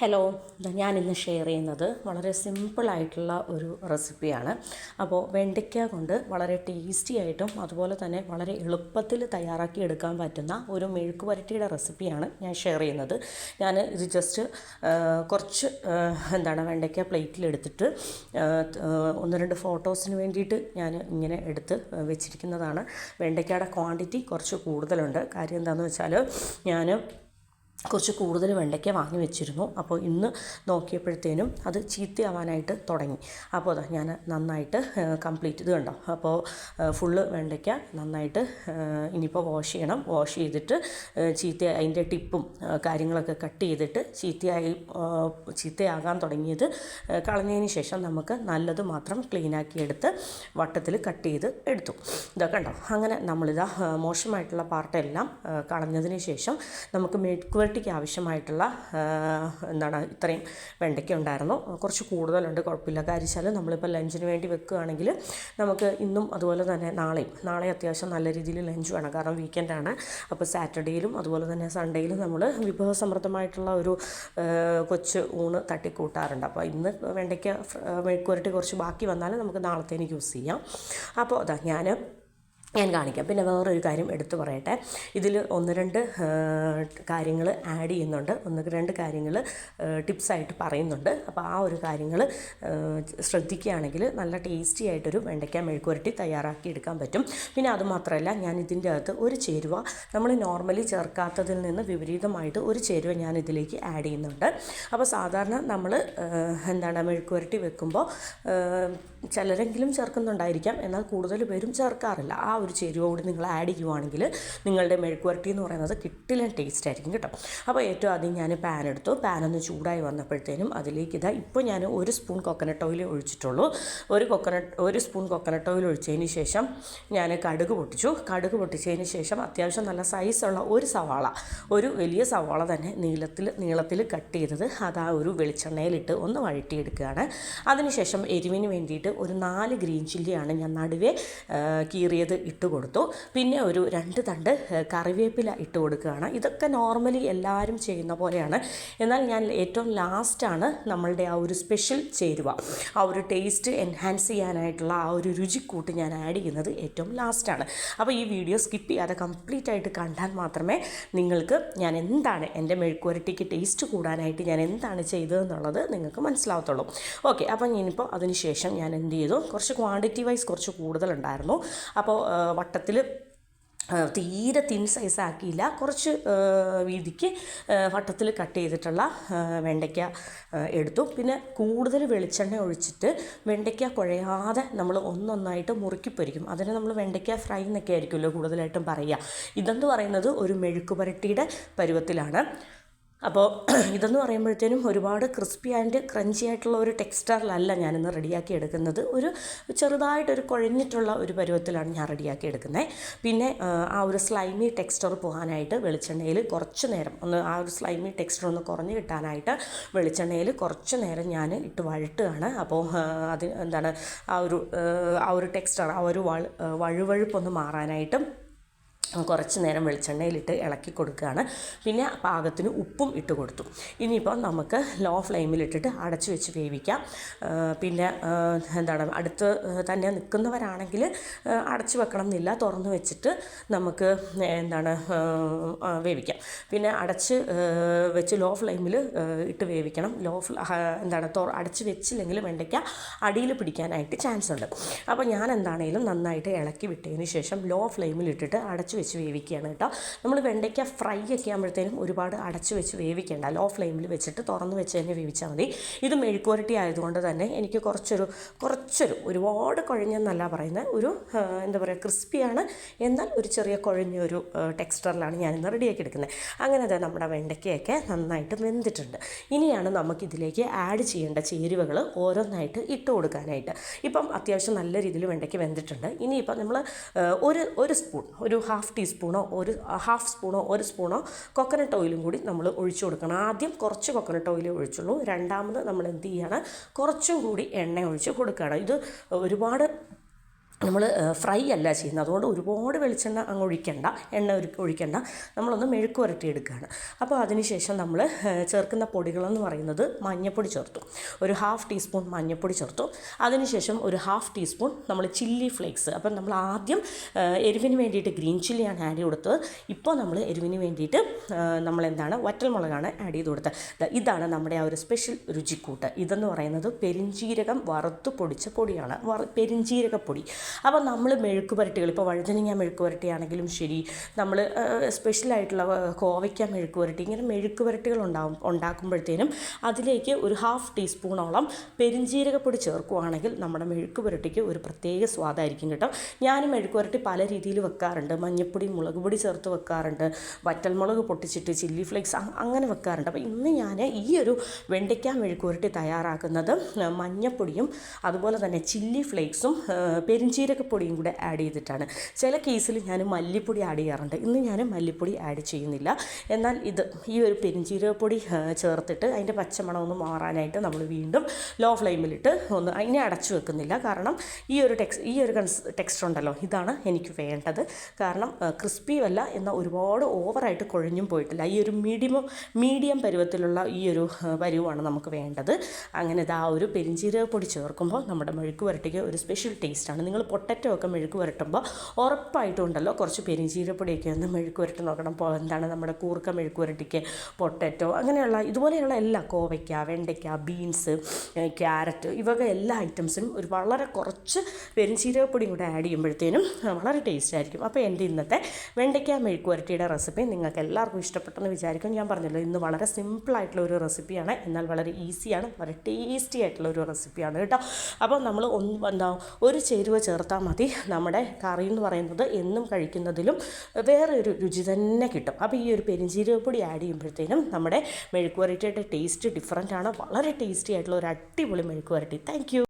Hello ഞാൻ ഇന്ന് share ചെയ്യുന്നത് വളരെ സിമ്പിളായിട്ടുള്ള ഒരു റെസിപ്പിയാണ് അപ്പോൾ വെണ്ടയ്ക്ക കൊണ്ട് വളരെ ടേസ്റ്റി ആയിട്ടും അതുപോലെ തന്നെ വളരെ എളുപ്പത്തിൽ തയ്യാറാക്കി എടുക്കാൻ പറ്റുന്ന ഒരു മെഴുക്ക് പുരട്ടിയുടെ റെസിപ്പിയാണ് ഞാൻ ഷെയർ ചെയ്യുന്നത്. ഞാൻ ഇത് ജസ്റ്റ് കുറച്ച് എന്താണ് വെണ്ടയ്ക്ക പ്ലേറ്റിലെടുത്തിട്ട് ഒന്ന് രണ്ട് ഫോട്ടോസിന് വേണ്ടിയിട്ട് ഞാൻ ഇങ്ങനെ എടുത്ത് വെച്ചിരിക്കുന്നതാണ്. വെണ്ടയ്ക്കയുടെ ക്വാണ്ടിറ്റി കുറച്ച് കൂടുതലുണ്ട്. കാര്യം എന്താണെന്ന് വെച്ചാൽ ഞാൻ കുറച്ച് കൂടുതൽ വെണ്ടയ്ക്ക വാങ്ങി വെച്ചിരുന്നു. അപ്പോൾ ഇന്ന് നോക്കിയപ്പോഴത്തേനും അത് ചീത്തയാവാനായിട്ട് തുടങ്ങി. അപ്പോൾ അതാ ഞാൻ നന്നായിട്ട് കംപ്ലീറ്റ് ഇത് കണ്ടോ? അപ്പോൾ ഫുള്ള് വെണ്ടയ്ക്ക നന്നായിട്ട് ഇനിയിപ്പോൾ വാഷ് ചെയ്യണം. വാഷ് ചെയ്തിട്ട് ചീത്ത അതിന്റെ ടിപ്പും കാര്യങ്ങളൊക്കെ കട്ട് ചെയ്തിട്ട് ചീത്തയായി ചീത്തയാകാൻ തുടങ്ങിയത് കളഞ്ഞതിന് ശേഷം നമുക്ക് നല്ലത് മാത്രം ക്ലീനാക്കി എടുത്ത് വട്ടത്തിൽ കട്ട് ചെയ്ത് എടുത്തു. ഇതൊക്കെ കണ്ടോ? അങ്ങനെ നമ്മളിതാ മോശമായിട്ടുള്ള പാർട്ടെല്ലാം കളഞ്ഞതിന് ശേഷം നമുക്ക് മെഴുക്കുവരട്ടിക്ക് ആവശ്യമായിട്ടുള്ള എന്താണ് ഇത്രയും വെണ്ടയ്ക്ക ഉണ്ടായിരുന്നു. കുറച്ച് കൂടുതലുണ്ട് കുഴപ്പമില്ല. കാര്യം വെച്ചാൽ നമ്മളിപ്പോൾ ലഞ്ചിന് വേണ്ടി വെക്കുകയാണെങ്കിൽ നമുക്ക് ഇന്നും അതുപോലെ തന്നെ നാളെയും നാളെ അത്യാവശ്യം നല്ല രീതിയിൽ ലഞ്ച് വേണം. കാരണം വീക്കെൻഡാണ് അപ്പോൾ സാറ്റർഡേയിലും അതുപോലെ തന്നെ സൺഡേയിലും നമ്മൾ വിഭവസമൃദ്ധമായിട്ടുള്ള ഒരു കൊച്ച് ഊണ് തട്ടിക്കൂട്ടാറുണ്ട്. അപ്പോൾ ഇന്ന് വെണ്ടയ്ക്ക മെഴുക്കുരട്ടി കുറച്ച് ബാക്കി വന്നാൽ നമുക്ക് നാളത്തേന് യൂസ് ചെയ്യാം. അപ്പോൾ അതാ ഞാൻ ഞാൻ കാണിക്കാം. പിന്നെ വേറൊരു കാര്യം എടുത്തു പറയട്ടെ. ഇതിൽ ഒന്ന് രണ്ട് കാര്യങ്ങൾ ആഡ് ചെയ്യുന്നുണ്ട്. ഒന്ന് രണ്ട് കാര്യങ്ങൾ ടിപ്സായിട്ട് പറയുന്നുണ്ട്. അപ്പോൾ ആ ഒരു കാര്യങ്ങൾ ശ്രദ്ധിക്കുകയാണെങ്കിൽ നല്ല ടേസ്റ്റി ആയിട്ടൊരു വെണ്ടയ്ക്ക മെഴുക്കുരട്ടി തയ്യാറാക്കി എടുക്കാൻ പറ്റും. പിന്നെ അതുമാത്രമല്ല ഞാൻ ഇതിന്റെ അകത്ത് ഒരു ചേരുവ നമ്മൾ നോർമലി ചേർക്കാത്തതിൽ നിന്ന് വിപരീതമായിട്ട് ഒരു ചേരുവ ഞാൻ ഇതിലേക്ക് ആഡ് ചെയ്യുന്നുണ്ട്. അപ്പോൾ സാധാരണ നമ്മൾ എന്താണ് മെഴുക്കുരട്ടി വെക്കുമ്പോൾ ചിലരെങ്കിലും ചേർക്കുന്നുണ്ടായിരിക്കാം. എന്നാൽ കൂടുതൽ പേരും ചേർക്കാറില്ല. ആ ഒരു ചേരുവ കൂടി നിങ്ങൾ ആഡ് ചെയ്യുവാണെങ്കിൽ നിങ്ങളുടെ മെഴുക്കുവരട്ടി എന്ന് പറയുന്നത് കിട്ടില്ല ടേസ്റ്റ് ആയിരിക്കും കേട്ടോ. അപ്പോൾ ഏറ്റവും ആദ്യം ഞാൻ പാൻ എടുത്തു. പാൻ ഒന്ന് ചൂടായി വന്നപ്പോഴത്തേനും അതിലേക്ക് ഇതാ ഇപ്പോൾ ഞാൻ ഒരു സ്പൂൺ കൊക്കനട്ട് ഓയിൽ ഒഴിച്ചിട്ടുള്ളൂ. ഒരു കൊക്കനട്ട് ഒരു സ്പൂൺ കൊക്കനട്ട് ഓയിൽ ഒഴിച്ചതിന് ശേഷം ഞാൻ കടുക് പൊട്ടിച്ചു. കടുക് പൊട്ടിച്ചതിന് ശേഷം അത്യാവശ്യം നല്ല സൈസുള്ള ഒരു സവാള ഒരു വലിയ സവാള തന്നെ നീളത്തിൽ നീളത്തിൽ കട്ട് ചെയ്തത് അത് ആ ഒരു വെളിച്ചെണ്ണയിലിട്ട് ഒന്ന് വഴറ്റിയെടുക്കുകയാണ്. അതിനുശേഷം എരിവിന് വേണ്ടിയിട്ട് ഒരു നാല് ഗ്രീൻ ചില്ലിയാണ് ഞാൻ നടുവേ കീറിയത് ഇട്ട് കൊടുത്തു. പിന്നെ ഒരു രണ്ട് തണ്ട് കറിവേപ്പില ഇട്ട് കൊടുക്കുകയാണ്. ഇതൊക്കെ നോർമലി എല്ലാവരും ചെയ്യുന്ന പോലെയാണ്. എന്നാൽ ഞാൻ ഏറ്റവും ലാസ്റ്റാണ് നമ്മളുടെ ആ ഒരു സ്പെഷ്യൽ ചേരുവ. ആ ഒരു ടേസ്റ്റ് എൻഹാൻസ് ചെയ്യാനായിട്ടുള്ള ആ ഒരു രുചിക്കൂട്ട് ഞാൻ ആഡ് ചെയ്യുന്നത് ഏറ്റവും ലാസ്റ്റാണ് അപ്പോൾ ഈ വീഡിയോ സ്കിപ്പ് ചെയ്യാതെ കംപ്ലീറ്റ് ആയിട്ട് കണ്ടാൽ മാത്രമേ നിങ്ങൾക്ക് ഞാൻ എന്താണ് എന്റെ മെഴുക്കുവരട്ടിക്ക് ടേസ്റ്റ് കൂടാനായിട്ട് ഞാൻ എന്താണ് ചെയ്തതെന്നുള്ളത് നിങ്ങൾക്ക് മനസ്സിലാവത്തുള്ളൂ. ഓക്കെ അപ്പോൾ ഞാനിപ്പോൾ അതിന് ശേഷം ഞാൻ എന്ത് ചെയ്തു? കുറച്ച് ക്വാണ്ടിറ്റി വൈസ് കുറച്ച് കൂടുതലുണ്ടായിരുന്നു. അപ്പോൾ വട്ടത്തിൽ തീരെ തിൻ സൈസ് ആക്കിയില്ല. കുറച്ച് വീതിക്ക് വട്ടത്തിൽ കട്ട് ചെയ്തിട്ടുള്ള വെണ്ടയ്ക്ക എടുത്തു. പിന്നെ കൂടുതൽ വെളിച്ചെണ്ണ ഒഴിച്ചിട്ട് വെണ്ടയ്ക്ക കുഴയാതെ നമ്മൾ ഒന്നൊന്നായിട്ട് മുറുക്കി പൊരിക്കും. അതിനെ നമ്മൾ വെണ്ടയ്ക്ക ഫ്രൈ എന്നൊക്കെ ആയിരിക്കുമല്ലോ കൂടുതലായിട്ടും പറയുക. ഇതെന്ന് പറയുന്നത് ഒരു മെഴുക്ക് പരുവത്തിലാണ്. അപ്പോൾ ഇതെന്ന് പറയുമ്പോഴത്തേനും ഒരുപാട് ക്രിസ്പി ആൻഡ് ക്രഞ്ചി ആയിട്ടുള്ള ഒരു ടെക്സ്ചറിലല്ല ഞാനിന്ന് റെഡിയാക്കി എടുക്കുന്നത്. ഒരു ചെറുതായിട്ടൊരു കുഴഞ്ഞിട്ടുള്ള ഒരു പരുവത്തിലാണ് ഞാൻ റെഡിയാക്കി എടുക്കുന്നത്. പിന്നെ ആ, ഒരു സ്ലൈമി ടെക്സ്ചർ പോകാനായിട്ട് വെളിച്ചെണ്ണയിൽ കുറച്ച് നേരം ഒന്ന് ആ ഒരു സ്ലൈമി ടെക്സ്ചർ ഒന്ന് കുറഞ്ഞ് കിട്ടാനായിട്ട് വെളിച്ചെണ്ണയിൽ കുറച്ച് നേരം ഞാൻ ഇട്ട് വഴട്ടുകയാണ്. അപ്പോൾ അത് എന്താണ് ആ ഒരു ആ, ഒരു ടെക്സ്ചർ ആ ഒരു വഴു വഴുവഴുപ്പൊന്ന് മാറാനായിട്ട് കുറച്ച് നേരം വെളിച്ചെണ്ണയിലിട്ട് ഇളക്കി കൊടുക്കുകയാണ്. പിന്നെ പാകത്തിന് ഉപ്പും ഇട്ട് കൊടുത്തു. ഇനിയിപ്പോൾ നമുക്ക് ലോ ഫ്ലെയിമിലിട്ടിട്ട് അടച്ചു വെച്ച് വേവിക്കാം. പിന്നെ എന്താണ് അടുത്ത് തന്നെ നിൽക്കുന്നവരാണെങ്കിൽ അടച്ചു വെക്കണം എന്നില്ല തുറന്ന് വെച്ചിട്ട് നമുക്ക് എന്താണ് വേവിക്കാം. പിന്നെ അടച്ച് വെച്ച് ലോ ഫ്ലെയിമിൽ ഇട്ട് വേവിക്കണം. ലോ എന്താണ് അടച്ച് വെച്ചില്ലെങ്കിൽ വെണ്ടയ്ക്ക അടിയിൽ പിടിക്കാനായിട്ട് ചാൻസ് ഉണ്ട്. അപ്പോൾ ഞാൻ എന്താണേലും നന്നായിട്ട് ഇളക്കി വിട്ടതിന് ശേഷം ലോ ഫ്ലെയിമിൽ ഇട്ടിട്ട് അടച്ചു വെച്ച് വേവിക്കുകയാണ് കേട്ടോ. നമ്മൾ വെണ്ടയ്ക്ക ഫ്രൈ ഒക്കെ ആകുമ്പോഴത്തേനും ഒരുപാട് അടച്ചു വെച്ച് വേവിക്കേണ്ട. ലോ ഫ്ലെയിമിൽ വെച്ചിട്ട് തുറന്ന് വെച്ച് തന്നെ വേവിച്ചാൽ മതി. ഇത് മെഴുക്കുവരട്ടി ആയതുകൊണ്ട് തന്നെ എനിക്ക് കുറച്ചൊരു കുറച്ചൊരു ഒരുപാട് കുഴഞ്ഞെന്നല്ല പറയുന്നത്. ഒരു എന്താ പറയുക ക്രിസ്പിയാണ്. എന്നാൽ ഒരു ചെറിയ കുഴഞ്ഞൊരു ടെക്സ്ചറിലാണ് ഞാനിന്ന് റെഡിയാക്കി എടുക്കുന്നത്. അങ്ങനെ തന്നെ നമ്മുടെ വെണ്ടയ്ക്കയൊക്കെ നന്നായിട്ട് വെന്തിട്ടുണ്ട്. ഇനിയാണ് നമുക്കിതിലേക്ക് ആഡ് ചെയ്യേണ്ട ചേരുവകൾ ഓരോന്നായിട്ട് ഇട്ട് കൊടുക്കാനായിട്ട്. ഇപ്പം അത്യാവശ്യം നല്ല രീതിയിൽ വെണ്ടയ്ക്ക് വെന്തിട്ടുണ്ട്. ഇനിയിപ്പം നമ്മൾ ഒരു ഒരു സ്പൂൺ ഒരു ഹാഫ് ടീസ്പൂണോ ഒരു ഹാഫ് സ്പൂണോ ഒരു സ്പൂണോ കൊക്കനട്ട് ഓയിലും കൂടി നമ്മൾ ഒഴിച്ചു കൊടുക്കണം. ആദ്യം കുറച്ച് കൊക്കനട്ട് ഓയിൽ ഒഴിച്ചുള്ളൂ. രണ്ടാമത് നമ്മൾ എന്ത് ചെയ്യണം? കുറച്ചും കൂടി എണ്ണ ഒഴിച്ച് കൊടുക്കുകയാണ്. ഇത് ഒരുപാട് നമ്മൾ ഫ്രൈ അല്ല ചെയ്യുന്നത്. അതുകൊണ്ട് ഒരുപാട് വെളിച്ചെണ്ണ അങ്ങ് ഒഴിക്കണ്ട. എണ്ണ ഒഴിക്കണ്ട. നമ്മളൊന്ന് മെഴുക്ക് പുരട്ടിയെടുക്കുകയാണ് അപ്പോൾ അതിനുശേഷം നമ്മൾ ചേർക്കുന്ന പൊടികളെന്ന് പറയുന്നത് മഞ്ഞൾപ്പൊടി ചേർത്തു. ഒരു ഹാഫ് ടീസ്പൂൺ മഞ്ഞൾപ്പൊടി ചേർത്തു. അതിനുശേഷം ഒരു ഹാഫ് ടീസ്പൂൺ നമ്മൾ ചില്ലി ഫ്ലേക്സ്. അപ്പം നമ്മൾ ആദ്യം എരിവിന് വേണ്ടിയിട്ട് ഗ്രീൻ ചില്ലിയാണ് ആഡ് കൊടുത്തത് ഇപ്പോൾ നമ്മൾ എരിവിന് വേണ്ടിയിട്ട് നമ്മളെന്താണ് വറ്റൽമുളകാണ് ആഡ് ചെയ്ത് കൊടുത്തത്. ഇതാണ് നമ്മുടെ ആ ഒരു സ്പെഷ്യൽ രുചിക്കൂട്ട്. ഇതെന്ന് പറയുന്നത് പെരിഞ്ജീരകം വറുത്ത് പൊടിച്ച പൊടിയാണ്. പെരിഞ്ജീരകപ്പൊടി അപ്പോൾ നമ്മൾ മെഴുക്ക് പുരട്ടികൾ ഇപ്പോൾ വഴുതനങ്ങ മെഴുക്ക് പുരട്ടിയാണെങ്കിലും ശരി നമ്മൾ സ്പെഷ്യലായിട്ടുള്ള കോവയ്ക്ക മെഴുക്ക് പുരട്ടി ഇങ്ങനെ മെഴുക്ക് പുരട്ടികൾ ഉണ്ടാവും ഉണ്ടാക്കുമ്പോഴത്തേനും അതിലേക്ക് ഒരു ഹാഫ് ടീസ്പൂണോളം പെരിഞ്ജീരകപ്പൊടി ചേർക്കുവാണെങ്കിൽ നമ്മുടെ മെഴുക്ക് പുരട്ടിക്ക് ഒരു പ്രത്യേക സ്വാദായിരിക്കും കേട്ടോ. ഞാനും മെഴുക്ക് പുരട്ടി പല രീതിയിൽ വെക്കാറുണ്ട്. മഞ്ഞൾപ്പൊടി മുളക് പൊടി ചേർത്ത് വെക്കാറുണ്ട്. വറ്റൽമുളക് പൊട്ടിച്ചിട്ട് ചില്ലി ഫ്ലേക്സ് അങ്ങനെ വെക്കാറുണ്ട്. അപ്പോൾ ഇന്ന് ഞാൻ ഈ ഒരു വെണ്ടയ്ക്ക മെഴുക്ക് പുരട്ടി തയ്യാറാക്കുന്നത് മഞ്ഞൾപ്പൊടിയും അതുപോലെ തന്നെ ചില്ലി ഫ്ലേക്സും പെരിഞ്ജീരകപ്പൊടിയും കൂടെ ആഡ് ചെയ്തിട്ടാണ്. ചില കേസിൽ ഞാൻ മല്ലിപ്പൊടി ആഡ് ചെയ്യാറുണ്ട്. ഇന്ന് ഞാൻ മല്ലിപ്പൊടി ആഡ് ചെയ്യുന്നില്ല. എന്നാൽ ഇത് ഈ ഒരു പെരിഞ്ചീരകപ്പൊടി ചേർത്തിട്ട് അതിന്റെ പച്ചമണം ഒന്ന് മാറാനായിട്ട് നമ്മൾ വീണ്ടും ലോ ഫ്ലെയിമിലിട്ട് ഒന്ന് അതിനെ അടച്ചു വെക്കുന്നില്ല. കാരണം ഈ ഒരു ടെക്സ് ഈ ഒരു കൺസ് ടെക്സ്റ്റർ ഉണ്ടല്ലോ ഇതാണ് എനിക്ക് വേണ്ടത്. കാരണം ക്രിസ്പി അല്ല എന്ന ഒരുപാട് ഓവറായിട്ട് കുഴഞ്ഞും പോയിട്ടില്ല. ഈ ഒരു മീഡിയം മീഡിയം പരുവത്തിലുള്ള ഈ ഒരു പരുവാണ് നമുക്ക് വേണ്ടത്. അങ്ങനെ ഇതാ ഒരു പെരിഞ്ജീരകപ്പൊടി ചേർക്കുമ്പോൾ നമ്മുടെ മെഴുക്ക് പുരട്ടിക്ക് ഒരു സ്പെഷ്യൽ ടേസ്റ്റാണ് നിങ്ങൾ പൊട്ടറ്റോ ഒക്കെ മെഴുക്ക് പുരട്ടുമ്പോൾ ഉറപ്പായിട്ടും ഉണ്ടല്ലോ കുറച്ച് പെരിഞ്ചീരപ്പൊടിയൊക്കെ ഒന്ന് മെഴുക്ക് പുരട്ടി നോക്കണം. അപ്പോൾ എന്താണ് നമ്മുടെ കൂർക്ക മെഴുക്ക് പുരട്ടിക്ക് പൊട്ടറ്റോ അങ്ങനെയുള്ള ഇതുപോലെയുള്ള എല്ലാ കോവയ്ക്ക വെണ്ടയ്ക്ക ബീൻസ് ക്യാരറ്റ് ഇവക എല്ലാ ഐറ്റംസിനും ഒരു വളരെ കുറച്ച് പെരിഞ്ചീരകപ്പൊടിയും കൂടെ ആഡ് ചെയ്യുമ്പോഴത്തേനും വളരെ ടേസ്റ്റ് ആയിരിക്കും. അപ്പോൾ എന്റെ ഇന്നത്തെ വെണ്ടയ്ക്ക മെഴുക്ക് പുരട്ടിയുടെ റെസിപ്പി നിങ്ങൾക്ക് എല്ലാവർക്കും ഇഷ്ടപ്പെട്ടെന്ന് വിചാരിക്കും. ഞാൻ പറഞ്ഞല്ലോ ഇന്ന് വളരെ സിമ്പിളായിട്ടുള്ള ഒരു റെസിപ്പിയാണ്. എന്നാൽ വളരെ ഈസിയാണ് വളരെ ടേസ്റ്റി ആയിട്ടുള്ള ഒരു റെസിപ്പിയാണ് കേട്ടോ. അപ്പോൾ നമ്മൾ ഒന്ന് എന്താ ഒരു ചേരുവ ചേർത്താൽ മതി. നമ്മുടെ കറി എന്ന് പറയുന്നത് എന്നും കഴിക്കുന്നതിലും വേറെ ഒരു രുചി തന്നെ കിട്ടും. അപ്പോൾ ഈ ഒരു പെരിഞ്ജീരകപ്പൊടി ആഡ് ചെയ്യുമ്പോഴത്തേനും നമ്മുടെ മെഴുക്കുവരട്ടിയുടെ ടേസ്റ്റ് ഡിഫറന്റ് ആണ്. വളരെ ടേസ്റ്റി ആയിട്ടുള്ള ഒരു അടിപൊളി മെഴുക്കുവരട്ടി. താങ്ക്